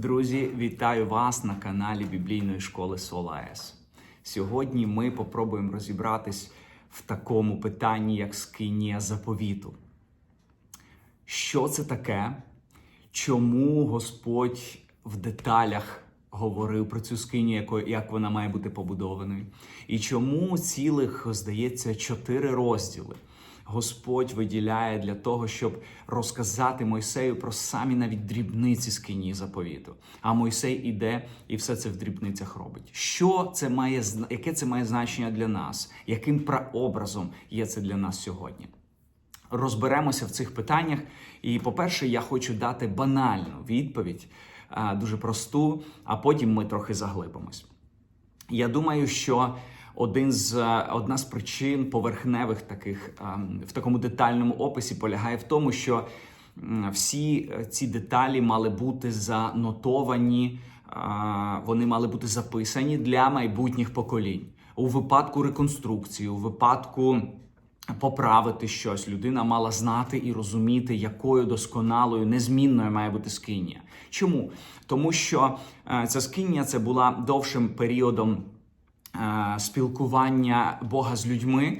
Друзі, вітаю вас на каналі Біблійної школи Сола С. Сьогодні ми попробуємо розібратись в такому питанні, як скинія заповіту. Що це таке? Чому Господь в деталях говорив про цю скинію, якою- як вона має бути побудованою? І чому цілих, здається, чотири розділи Господь виділяє для того, щоб розказати Мойсею про самі навіть дрібниці скинії заповіту. А Мойсей іде і все це в дрібницях робить. Що це має яке це має значення для нас? Яким прообразом є це для нас сьогодні? розберемося в цих питаннях. І, по-перше, я хочу дати банальну відповідь, дуже просту, а потім ми трохи заглибимось. Я думаю, що один з, е, одна з причин поверхневих таких ем, в такому детальному описі полягає в тому, що всі е, ці деталі мали бути занотовані, е, вони мали бути записані для майбутніх поколінь. У випадку реконструкції, у випадку поправити щось, людина мала знати і розуміти, якою досконалою, незмінною має бути скинія. Чому? Тому що е, ця скинія це була довшим періодом е, спілкування Бога з людьми.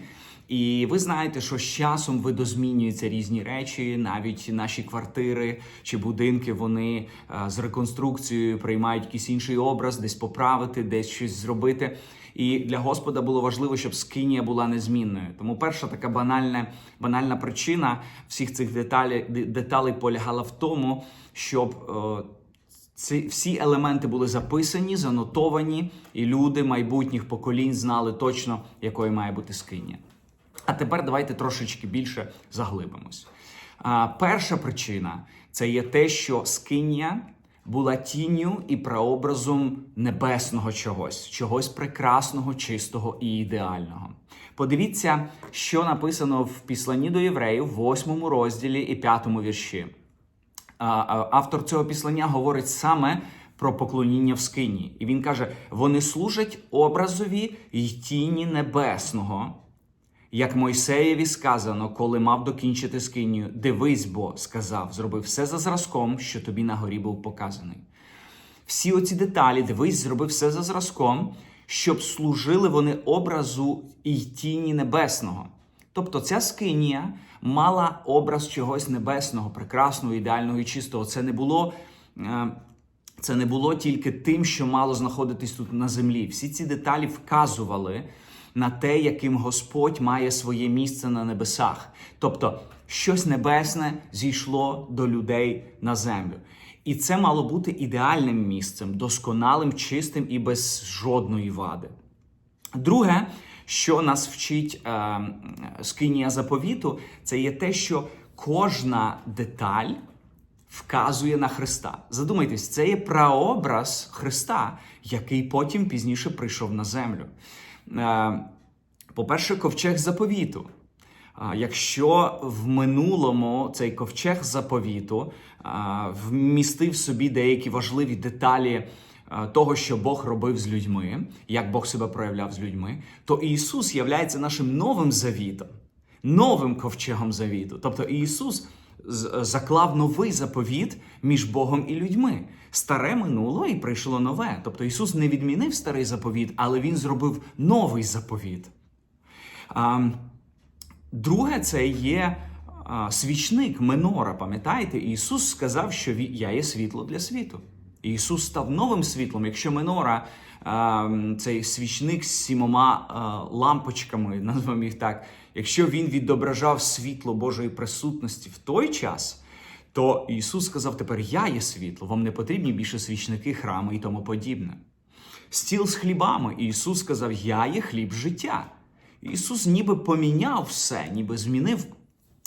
І ви знаєте, що з часом видозмінюються різні речі, навіть наші квартири чи будинки вони е, з реконструкцією приймають якийсь інший образ, десь поправити, десь щось зробити. І для Господа було важливо, щоб скинія була незмінною. Тому перша така банальна, банальна причина всіх цих деталей, деталей полягала в тому, щоб е, ці всі елементи були записані, занотовані, і люди майбутніх поколінь знали точно, якою має бути скинія. А тепер давайте трошечки більше заглибимось. А, перша причина це є те, що скинія була тінню і прообразом небесного чогось, чогось прекрасного, чистого і ідеального. Подивіться, що написано в післанні до євреїв, в 8 розділі і 5 вірші. Автор цього післання говорить саме про поклоніння в скині. І він каже: вони служать образові й тіні небесного. Як Мойсеєві сказано, коли мав докінчити скинію, дивись, бо сказав, зробив все за зразком, що тобі на горі був показаний. Всі оці деталі, дивись, зробив все за зразком, щоб служили вони образу і тіні небесного. Тобто ця скинія мала образ чогось небесного, прекрасного, ідеального і чистого. Це не було. е, Це не було тільки тим, що мало знаходитись тут на землі. Всі ці деталі вказували на те, яким Господь має своє місце на небесах. Тобто, щось небесне зійшло до людей на землю. І це мало бути ідеальним місцем, досконалим, чистим і без жодної вади. Друге, що нас вчить е, скинія заповіту, це є те, що кожна деталь вказує на Христа. Задумайтесь, це є прообраз Христа, який потім пізніше прийшов на землю. Е, по-перше, ковчег заповіту. Якщо в минулому цей ковчег заповіту вмістив собі деякі важливі деталі того, що Бог робив з людьми, як Бог себе проявляв з людьми, то Ісус являється нашим новим завітом, новим ковчегом завіту. Тобто Ісус заклав новий заповіт між Богом і людьми. Старе минуло і прийшло нове. Тобто Ісус не відмінив старий заповіт, але Він зробив новий заповіт. Друге, це є свічник Менора. Пам'ятаєте, Ісус сказав, що я є світло для світу. Ісус став новим світлом. Якщо Менора, а, цей свічник з сімома лампочками, назвемо їх так, якщо він відображав світло Божої присутності в той час, то Ісус сказав: тепер я є світло, вам не потрібні більше свічники, храми і тому подібне. Стіл з хлібами. Ісус сказав: Я є хліб життя. Ісус ніби поміняв все, ніби змінив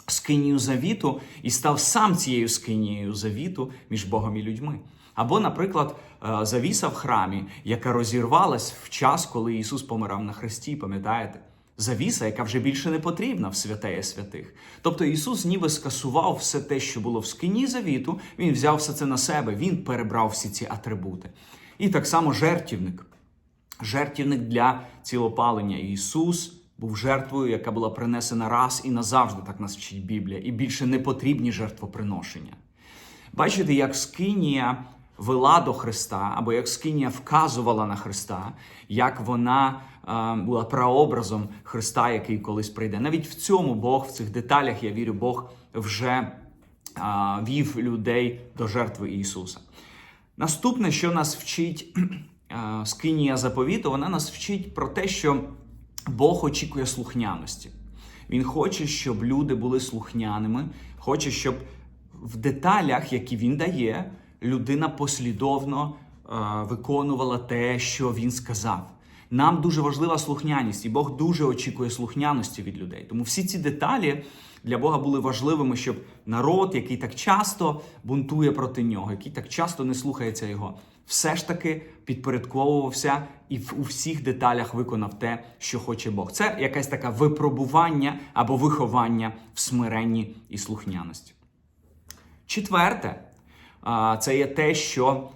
скинію завіту і став сам цією скинією завіту між Богом і людьми. Або, наприклад, е, завіса в храмі, яка розірвалась в час, коли Ісус помирав на хресті, пам'ятаєте? Завіса, яка вже більше не потрібна в святеє святих. Тобто Ісус ніби скасував все те, що було в скині завіту, Він взяв все це на себе, Він перебрав всі ці атрибути. І так само жертівник жертівник для цілопалення. Ісус був жертвою, яка була принесена раз і назавжди, так нас вчить Біблія, і більше не потрібні жертвоприношення. Бачите, як скинія вела до Христа, або як скинія вказувала на Христа, як вона е, була прообразом Христа, який колись прийде. Навіть в цьому Бог, в цих деталях, я вірю, Бог вже е, вів людей до жертви Ісуса. Наступне, що нас вчить е, скинія заповіту, вона нас вчить про те, що Бог очікує слухняності. Він хоче, щоб люди були слухняними, хоче, щоб в деталях, які він дає, людина послідовно е, виконувала те, що він сказав. Нам дуже важлива слухняність, і Бог дуже очікує слухняності від людей. Тому всі ці деталі для Бога були важливими, щоб народ, який так часто бунтує проти нього, який так часто не слухається його, все ж таки підпорядковувався і у всіх деталях виконав те, що хоче Бог. Це якесь таке випробування або виховання в смиренні і слухняності. Четверте, це є те, що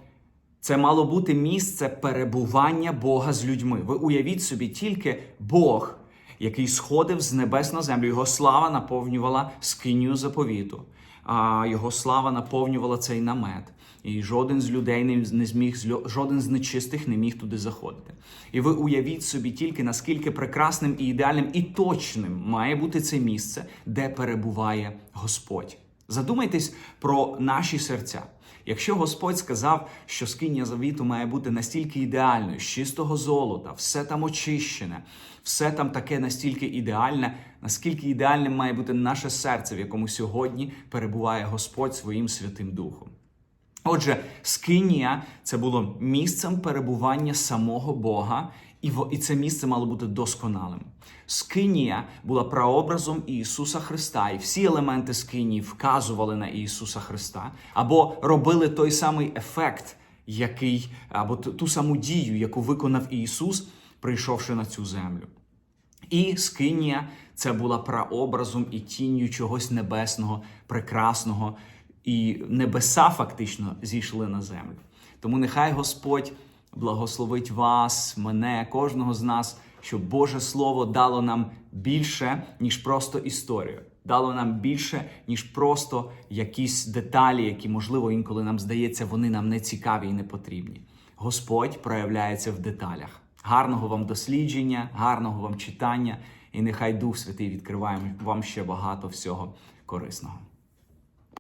це мало бути місце перебування Бога з людьми. Ви уявіть собі, тільки Бог, який сходив з небес на землю, його слава наповнювала скинію заповіту, а його слава наповнювала цей намет. І жоден з людей не, зміг, жоден з нечистих не міг туди заходити. І ви уявіть собі тільки наскільки прекрасним і ідеальним і точним має бути це місце, де перебуває Господь. Задумайтесь про наші серця. Якщо Господь сказав, що скиня завіту має бути настільки ідеальною, з чистого золота, все там очищене, все там таке настільки ідеальне, наскільки ідеальним має бути наше серце, в якому сьогодні перебуває Господь своїм Святим Духом. Отже, скинія це було місцем перебування самого Бога, і во- і це місце мало бути досконалим. Скинія була прообразом Ісуса Христа, і всі елементи скинії вказували на Ісуса Христа, або робили той самий ефект, який, або ту саму дію, яку виконав Ісус, прийшовши на цю землю. І скинія це була прообразом і тінню чогось небесного, прекрасного, і небеса фактично зійшли на землю. Тому нехай Господь благословить вас, мене, кожного з нас, щоб Боже Слово дало нам більше, ніж просто історію. Дало нам більше, ніж просто якісь деталі, які, можливо, інколи нам здається, вони нам не цікаві і не потрібні. Господь проявляється в деталях. Гарного вам дослідження, гарного вам читання, і нехай Дух Святий відкриває вам ще багато всього корисного.